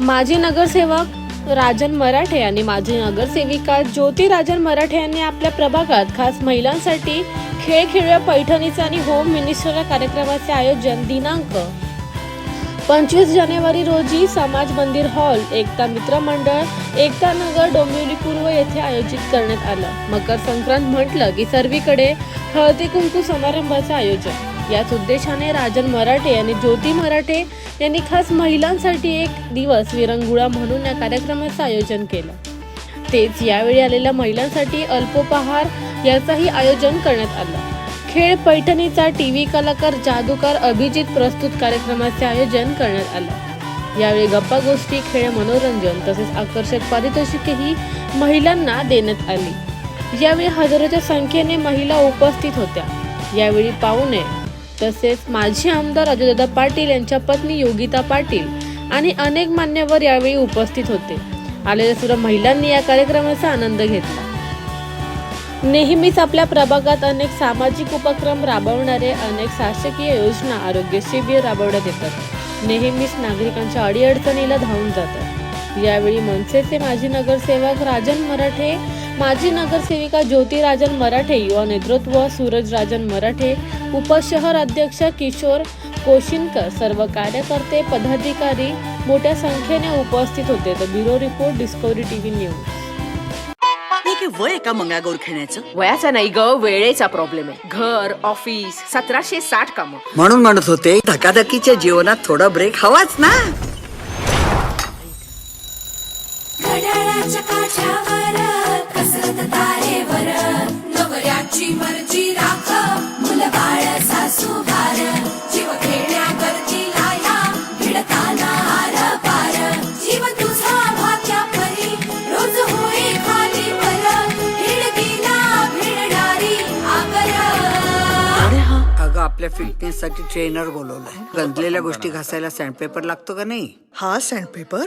माजी नगरसेवक राजन मराठे आणि माजी नगरसेविका ज्योती राजन मराठे यांनी आपल्या प्रभागात खास महिलांसाठी खेळ खेळूया पैठणीचे आणि होम मिनिस्टर या कार्यक्रमाचे आयोजन दिनांक पंचवीस जानेवारी रोजी समाज मंदिर हॉल एकता मित्र मंडळ एकता नगर डोंबिवली पूर्व येथे आयोजित करण्यात आलं. मकर संक्रांत म्हटलं की सर्वीकडे हळदी कुंकू समारंभाचं आयोजन. याच उद्देशाने राजन मराठे आणि ज्योती मराठे यांनी खास महिलांसाठी एक दिवस विरंगुळा म्हणून या कार्यक्रमाचं आयोजन केलं. तेच यावेळी आलेल्या महिलांसाठी अल्पोपहार याचंही आयोजन करण्यात आलं. खेळ पैठणीचा टी व्ही कलाकार जादूकार अभिजित प्रस्तुत कार्यक्रमाचे आयोजन करण्यात आलं. यावेळी गप्पा गोष्टी खेळ मनोरंजन तसेच आकर्षक पारितोषिकेही महिलांना देण्यात आली. यावेळी हजारोच्या संख्येने महिला उपस्थित होत्या. यावेळी पाहुणे तसेच माजी आमदार अजयदादा पाटील यांच्या पत्नी योगिता पाटील आणि अनेक मान्यवर यावेळी उपस्थित होते. आलेल्या सर्व महिलांनी या कार्यक्रमाचा आनंद घेतला. नेहमीच आपल्या प्रभागात अनेक सामाजिक उपक्रम राबवणारे अनेक शासकीय योजना आरोग्य शिबिर राबवण्यात येतात. नेहमीच नागरिकांच्या अडीअडचणीला धावून जातात. यावेळी मनसेचे माजी नगरसेवक राजन मराठे माजी नगरसेविका ज्योती राजन मराठे युवा नेतृत्व सूरज राजन मराठे उपशहर अध्यक्ष किशोर कोशिनकर सर्व कार्यकर्ते पदाधिकारी मोठ्या संख्येने उपस्थित होते. तर bureau report Discovery TV news. हे काय वय आहे का मंगळागौर खेळण्याचं? वयाचा नाही ग वेळेचा प्रॉब्लेम आहे. घर ऑफिस सतराशे साठ काम. म्हणून म्हणत होते धकाधकीच्या जीवनात थोडा ब्रेक हवाच ना. नवऱ्याची मर्जी राख. मुलं बाळ सासू घार जीव खेळण्यावरती लाया. भिडताना आर पार जीव तुझा परी. रोज होई खाली हिडकीला भिडणारी आकर अगं आपल्या फिटनेस साठी ट्रेनर बोलवलाय. गंजलेल्या गोष्टी घासायला सँडपेपर लागतो का नाही? हा सँडपेपर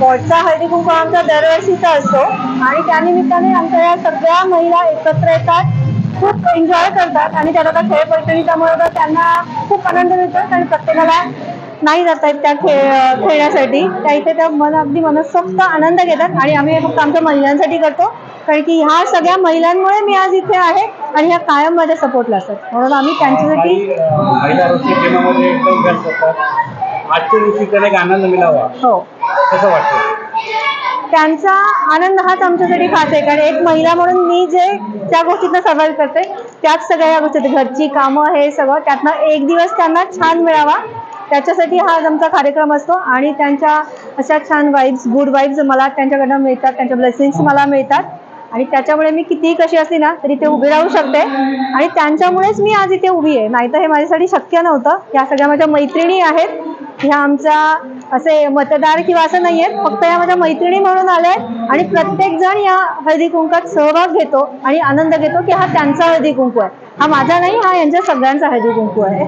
गोडचा हळदी कुंकू आमचा दरवर्षीचा असतो आणि त्यानिमित्ताने आमच्या या सगळ्या महिला एकत्र येतात खूप एन्जॉय करतात आणि त्यात आता खेळ तर त्यांना खूप आनंद मिळतो आणि प्रत्येकाला नाही जाता येत त्या खेळ खेळण्यासाठी. त्या इथे त्या मन अगदी मनसोक्त आनंद घेतात आणि आम्ही हे फक्त आमच्या महिलांसाठी करतो कारण की ह्या सगळ्या महिलांमुळे मी आज इथे आहे आणि ह्या कायम माझ्या सपोर्टला असतात. म्हणून आम्ही त्यांच्यासाठी आजच्या दिवशी त्याला एक आनंद मिळावा. हो. कसं वाटतं त्यांचा आनंद हाच आमच्यासाठी खास आहे. कारण एक महिला म्हणून मी जे त्या गोष्टीतनं सर्वाईव्ह करते त्याच सगळ्या या गोष्टी घरची कामं हे सगळं त्यातनं एक दिवस त्यांना छान मिळावा. त्याच्यासाठी हा आमचा कार्यक्रम असतो आणि त्यांच्या अशा छान वाईब्स गुड वाईब्स मला त्यांच्याकडनं मिळतात. त्यांच्या ब्लेसिंग्स मला मिळतात. आणि त्याच्यामुळे मी कितीही कशी असली ना तरी ते उभी राहू शकते. आणि त्यांच्यामुळेच मी आज इथे उभी आहे. नाहीतर हे माझ्यासाठी शक्य नव्हतं. या सगळ्या माझ्या मैत्रिणी आहेत. ह्या आमच्या असे मतदार किंवा असं नाही आहेत फक्त या माझ्या मैत्रिणी म्हणून आल्या आहेत आणि प्रत्येक जण या हळदी कुंकात सहभाग घेतो आणि आनंद घेतो की हा त्यांचा हळदी कुंकू आहे. हा माझा नाही हा यांच्या सगळ्यांचा हळदी कुंकू आहे.